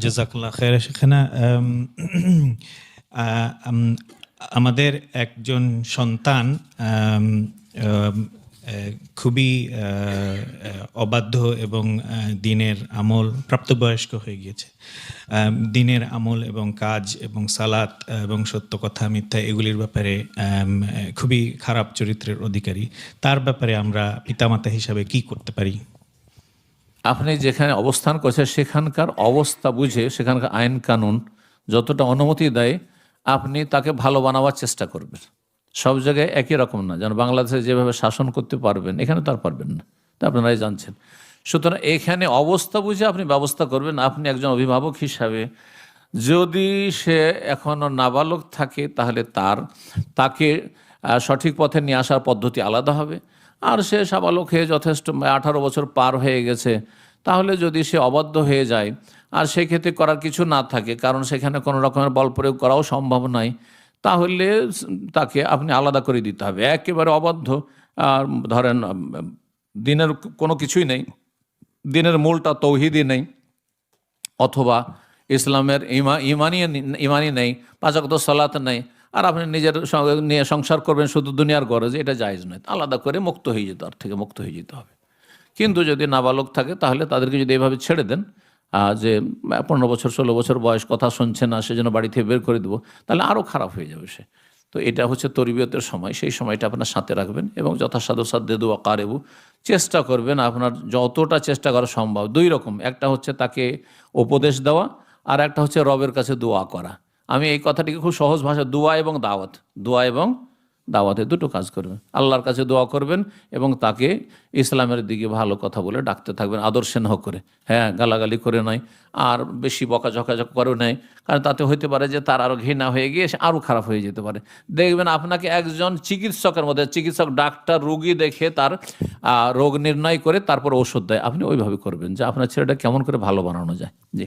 জাজাকুল্লাহ খের সেখানে আমাদের একজন সন্তান খুবই অবাধ্য এবং দিনের আমল প্রাপ্তবয়স্ক হয়ে গিয়েছে। দিনের আমল এবং কাজ এবং সালাত এবং সত্য কথা, মিথ্যা, এগুলির ব্যাপারে খুবই খারাপ চরিত্রের অধিকারী। তার ব্যাপারে আমরা পিতামাতা হিসাবে কি করতে পারি? আপনি যেখানে অবস্থান করছেন, সেখানকার অবস্থা বুঝে, সেখানকার আইন কানুন যতটা অনুমতি দেয়, আপনি তাকে ভালো বানাবার চেষ্টা করবেন। সব জায়গায় একই রকম না। যেন বাংলাদেশে যেভাবে শাসন করতে পারবেন, এখানে তো আর পারবেন না। তা আপনারাই জানছেন। সুতরাং এখানে অবস্থা বুঝে আপনি ব্যবস্থা করবেন। আপনি একজন অভিভাবক হিসাবে যদি সে এখনও নাবালক থাকে, তাহলে তার, তাকে সঠিক পথে নিয়ে আসার পদ্ধতি আলাদা হবে। আর সে সাবালক হয়ে যথেষ্ট আঠারো বছর পার হয়ে গেছে। তাহলে যদি সে অবাধ্য হয়ে যায়, আর সেক্ষেত্রে করার কিছু না থাকে, কারণ সেখানে কোনো রকমের বল প্রয়োগ করাও সম্ভব নয়, তাহলে তাকে আপনি আলাদা করে দিতে হবে। একেবারে অবাধ্য, আর ধরেন দিনের কোনো কিছুই নেই, দিনের মূলটা তৌহিদই নেই, অথবা ইসলামের ইমা, ইমানই ইমানই নেই পাঁচাগত সলাত নেই আর আপনি নিজের নিয়ে সংসার করবেন শুধু দুনিয়ার গরজে, এটা জায়জ নয়। আলাদা করে মুক্ত হয়ে যেত আর থেকে মুক্ত হয়ে যেতে হবে। কিন্তু যদি নাবালক থাকে, তাহলে তাদেরকে যদি এভাবে ছেড়ে দেন যে পনেরো বছর, ষোলো বছর বয়স কথা শুনছে না সেজন্য বাড়ি থেকে বের করে দেবো, তাহলে আরও খারাপ হয়ে যাবে সে। তো এটা হচ্ছে তরবিয়তের সময়, সেই সময়টা আপনার সাথে রাখবেন এবং যথাসাধ্য সাধ্যে দোয়া কারেবু। চেষ্টা করবেন আপনার যতটা চেষ্টা করা সম্ভব। দুই রকম, একটা হচ্ছে তাকে উপদেশ দেওয়া, আর একটা হচ্ছে রবের কাছে দোয়া করা। আমি এই কথাটিকে খুব সহজ ভাষা দোয়া এবং দাওয়াত, দোয়া এবং দাওয়াতে দুটো কাজ করবেন। আল্লাহর কাছে দোয়া করবেন এবং তাকে ইসলামের দিকে ভালো কথা বলে ডাকতে থাকবেন, আদর্শে স্নেহ করে। হ্যাঁ গালাগালি করে নয়, আর বেশি বকা ঝকাঝকা করে নেয় কারণ তাতে হতে পারে যে তার আরও ঘৃণা হয়ে গিয়ে সে আরও খারাপ হয়ে যেতে পারে। দেখবেন আপনাকে একজন চিকিৎসকের মধ্যে, চিকিৎসক, ডাক্তার, রোগী দেখে তার রোগ নির্ণয় করে তারপর ওষুধ দেয়। আপনি ওইভাবে করবেন যে আপনার ছেলেটা কেমন করে ভালো বানানো যায়। জি।